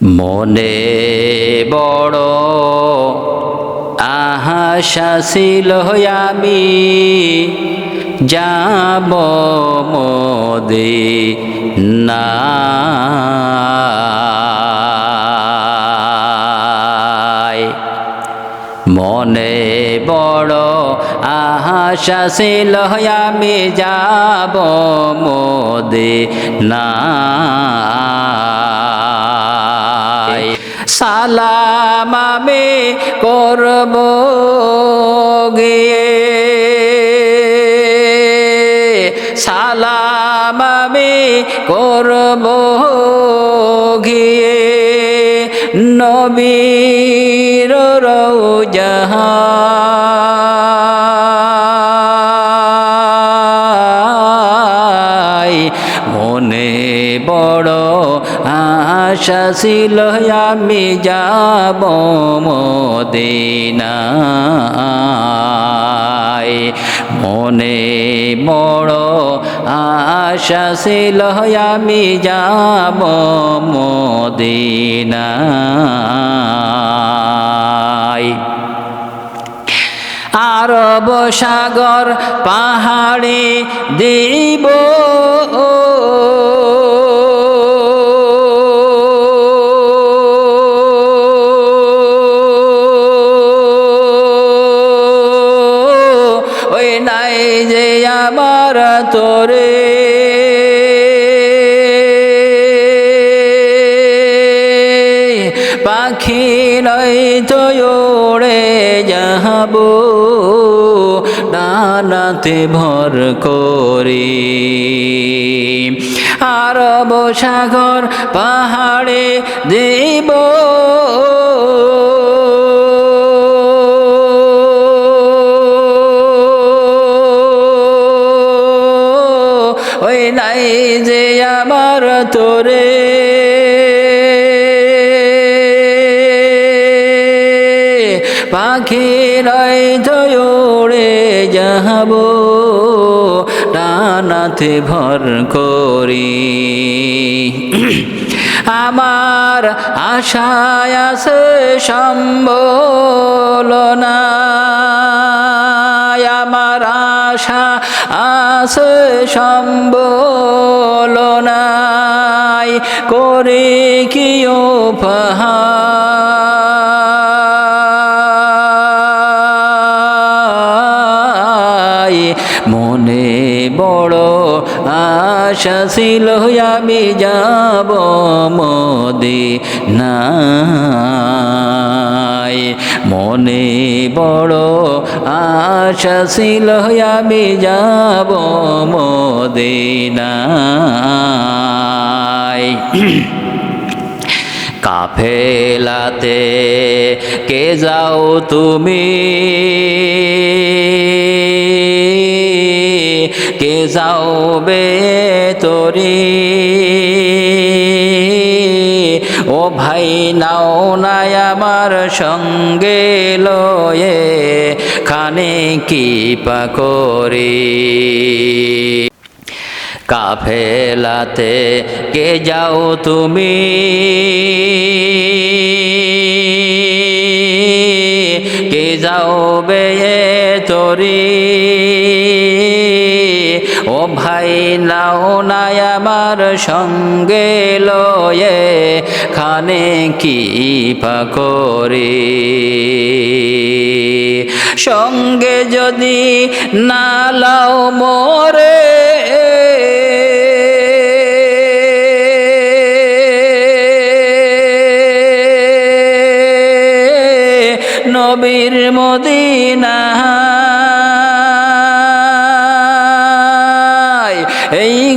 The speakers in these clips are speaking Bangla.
মনে বড় আশা ছিল আমি, যাব মোদে না মনে বড় আশা ছিল আমি, যাব মোদে না সালাম আমি করব গিয়ে। সালাম আমি করব গিয়ে। নবীর রৌজাহাই আশা আমি যাব মদিনায়। মনে বড় আশা আমি যাব মদিনায়। আরব সাগর পাহাড়ে দেব আমার তোরে। পাখি নয় তো ওড়ে যাব ডানাতে ভর করি। আরব সাগর পাহাড়ে দেব। যে আমার তোরে। পাখি রাই উড়ে যাব টানাতে ভর করি। আমার আশায় আছে সম্বল আমার আশা আছে সম্বল নাই করে কি মনে বড় আশা ছিল আমি যাব মদি নাই মনে বড় আশা ছিল আমি যাব মদিনায়। কাফেলাতে কে যাও তুমি? কে যাও বে তরি? ভাই, নাও নাই আমার সঙ্গে লয়ে খানে কি পাকরি কাফেলাতে কে যাও তুমি? কে যাও বে তরি? ও ভাই, নাও নাই আমার সঙ্গে লয়ে, খানে কি পাকরি সঙ্গে যদি না লাও মোরে, নবীর মদিনা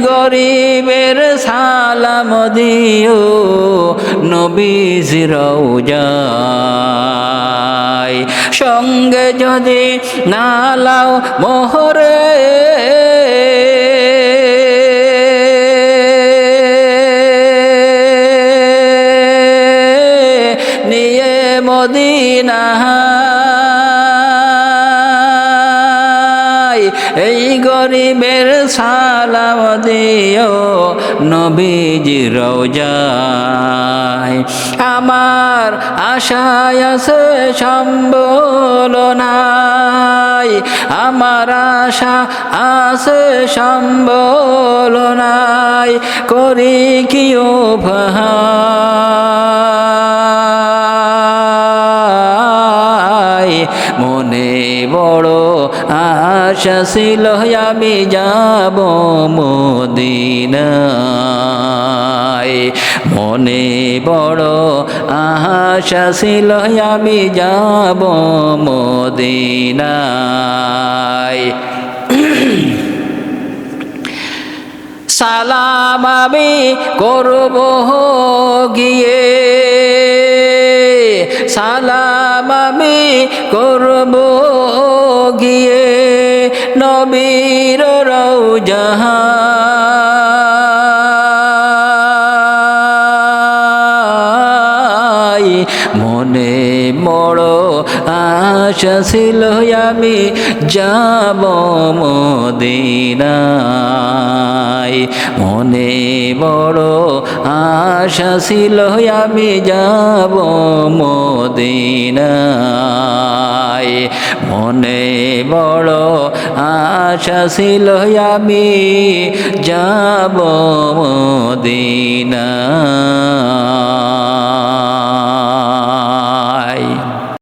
গরিবের সালাম দিও নবীজির রৌজায় সঙ্গে যদি না লাও মোহরে নিয়ে মদিনা দিও নবীজি রোজায় আমার আশায় আছে সম্বল নাই আমার আশা আছে সম্বল নাই করি কি ভাই মনে বড় আশা ছিল আমি যাব মদিনায়। মনে বড় আশা ছিল আমি যাব মদিনায়। সালাম আমি করব গিয়ে। সালাম আমি করব গিয়ে নবীর রৌজাহাই ছিল, আমি যাব মদিনায়। মনে বড় আশা ছিল, আমি যাব মদিনায়। মনে বড় আশা ছিল, আমি যাব মদিনায়।